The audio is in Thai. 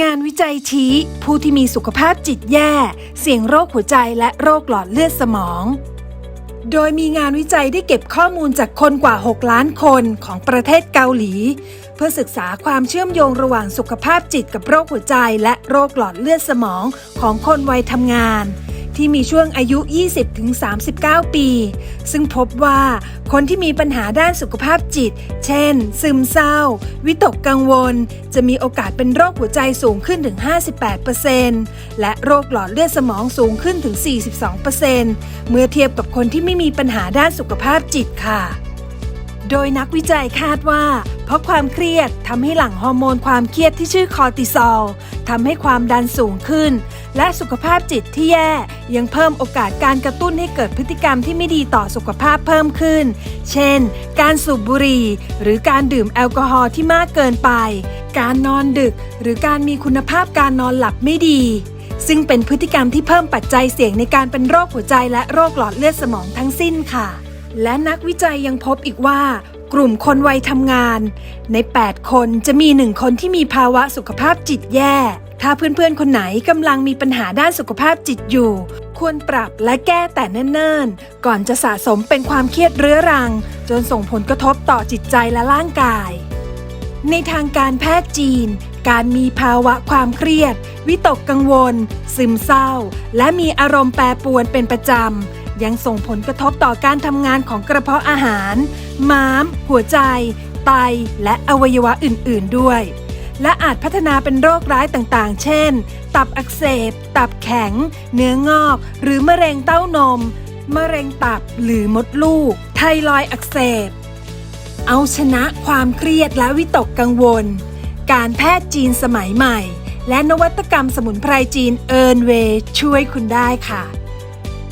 งานวิจัยชี้ ผู้ที่มีสุขภาพจิตแย่ เสี่ยงโรคหัวใจและโรคหลอดเลือดสมอง โดยมีงานวิจัยได้เก็บข้อมูลจากคนกว่า 6 ล้านคนของประเทศเกาหลี เพื่อศึกษาความเชื่อมโยงระหว่างสุขภาพจิตกับโรคหัวใจและโรคหลอดเลือดสมองของคนวัยทำงาน ที่มีช่วงอายุ 20-39 ปี ซึ่งพบว่าคนที่มีปัญหาด้านสุขภาพจิต เช่น ซึมเศร้า วิตกกังวล จะมีโอกาสเป็นโรคหัวใจสูงขึ้นถึง 58%และโรคหลอดเลือดสมองสูงขึ้นถึง 42%เมื่อเทียบกับคนที่ไม่มีปัญหาด้านสุขภาพจิตค่ะ โดยนักวิจัยคาดว่า เพราะความเครียดทำให้หลั่งฮอร์โมนความเครียดที่ชื่อคอร์ติซอลทำให้ความดันสูงขึ้น และสุขภาพจิตที่แย่ยังเพิ่มโอกาสการกระตุ้นให้เกิดพฤติกรรมที่ไม่ดีต่อสุขภาพเพิ่มขึ้น เช่น การสูบบุหรี่ หรือการดื่มแอลกอฮอล์ที่มากเกินไป การนอนดึก หรือการมีคุณภาพการนอนหลับไม่ดีซึ่งเป็นพฤติกรรมที่เพิ่มปัจจัยเสี่ยงในการเป็นโรคหัวใจและโรคหลอดเลือดสมองทั้งสิ้นค่ะ และนักวิจัยยังพบอีกว่ากลุ่มคนวัยทำงาน ใน 8 คนจะมี1คนที่มีภาวะสุขภาพจิตแย่ ถ้าเพื่อนๆ คนไหนกำลังมีปัญหาด้านสุขภาพจิตอยู่ ควรปรับและแก้แต่เนิ่นๆ ก่อนจะสะสมเป็นความเครียดเรื้อรัง จนส่งผลกระทบต่อจิตใจและร่างกาย ในทางการแพทย์จีน การมีภาวะความเครียด วิตกกังวล ซึมเศร้า และมีอารมณ์แปรปรวนเป็นประจำ ยังส่งผลกระทบต่อการทำงานของกระเพาะอาหาร ม้าม หัวใจ ไต และอวัยวะอื่น ๆ ด้วย และอาจพัฒนาเป็นโรคร้ายต่างๆ เช่น ตับอักเสบ ตับแข็ง เนื้องอก หรือมะเร็งเต้านม มะเร็งตับหรือมดลูก ไทรอยอักเสบ เอาชนะความเครียดและวิตกกังวล การแพทย์จีนสมัยใหม่และนวัตกรรมสมุนไพรจีนเอิร์นเวช่วยคุณได้ค่ะ